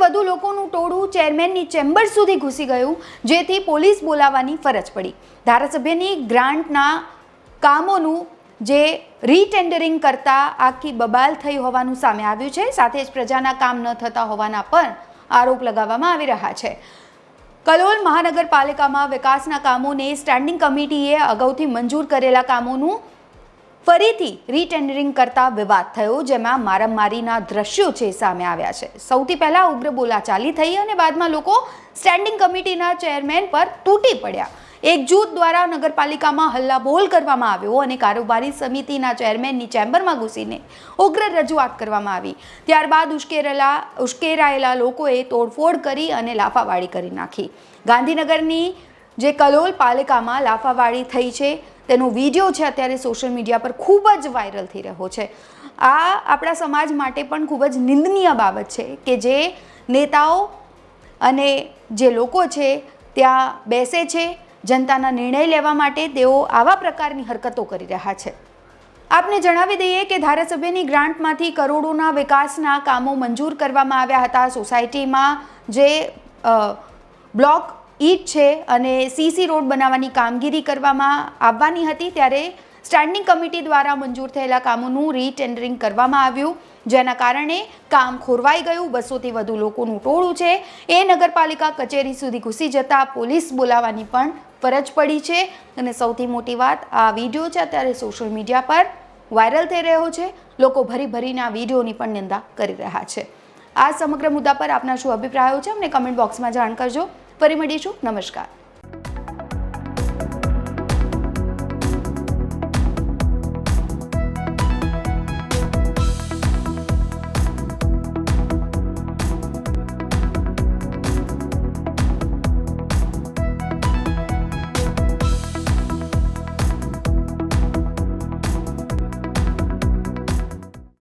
વધુ લોકોનું ટોળું ચેરમેનની ચેમ્બર સુધી ઘૂસી ગયું, જેથી પોલીસ બોલાવવાની ફરજ પડી. ધારાસભ્યની ગ્રાન્ટના કામોનું જે રીટેન્ડરિંગ કરતા આખી બબાલ થઈ હોવાનું સામે આવ્યું છે, સાથે જ પ્રજાના કામ ન થતા હોવાના પણ આરોપ લગાવવામાં આવી રહ્યા છે. કલોલ મહાનગરપાલિકામાં વિકાસના કામોને સ્ટેન્ડિંગ કમિટીએ અગાઉથી મંજૂર કરેલા કામોનું ફરીથી રીટેન્ડરિંગ કરતા વિવાદ થયો, જેમાં મારામારીના દ્રશ્યો છે સામે આવ્યા છે. સૌથી પહેલા ઉગ્ર બોલાચાલી થઈ અને બાદમાં લોકો સ્ટેન્ડિંગ કમિટીના ચેરમેન પર તૂટી પડ્યા. એક જૂથ દ્વારા નગરપાલિકામાં હલ્લાબોલ કરવામાં આવ્યો અને કારોબારી સમિતિના ચેરમેનની ચેમ્બરમાં ઘૂસીને ઉગ્ર રજૂઆત કરવામાં આવી. ત્યારબાદ ઉશ્કેરેલા, ઉશ્કેરાયેલા લોકોએ તોડફોડ કરી અને લાફાવાળી કરી નાખી. ગાંધીનગરની જે કલોલ પાલિકામાં લાફાવાળી થઈ છે, તેનો વીડિયો છે અત્યારે સોશિયલ મીડિયા પર ખૂબ જ વાયરલ થઈ રહ્યો છે. આ આપણા સમાજ માટે પણ ખૂબ જ નિંદનીય બાબત છે કે જે નેતાઓ અને જે લોકો છે, ત્યાં બેસે છે, જનતાના નિર્ણય લેવા માટે તેઓ આવા પ્રકારની હરકતો કરી રહ્યા છે. આપને જણાવી દઈએ કે ધારાસભ્યની ગ્રાન્ટમાંથી કરોડોના વિકાસના કામો મંજૂર કરવામાં આવ્યા હતા સોસાયટીમાં જે બ્લોક ઈટ છે અને સીસી રોડ બનાવવાની કામગીરી કરવામાં આવવાની હતી ત્યારે સ્ટેન્ડિંગ કમિટી દ્વારા મંજૂર થયેલા કામોનું રીટેન્ડરિંગ કરવામાં આવ્યું, જેના કારણે કામ ખોરવાઈ ગયું, બસોથી વધુ લોકોનું ટોળું છે. એ નગરપાલિકા કચેરી સુધી ઘૂસી જતા પોલીસ બોલાવવાની પણ ફરજ પડી છે. અને સૌથી મોટી વાત, આ વીડિયો છે અત્યારે સોશિયલ મીડિયા પર વાયરલ થઈ રહ્યો છે. લોકો ભરી ભરીને આ વિડીયોની પણ નિંદા કરી રહ્યા છે. આ સમગ્ર મુદ્દા પર આપના શું અભિપ્રાયો છે? અમને કમેન્ટ બોક્સમાં જાણ કરજો. ફરી મળીશું. નમસ્કાર.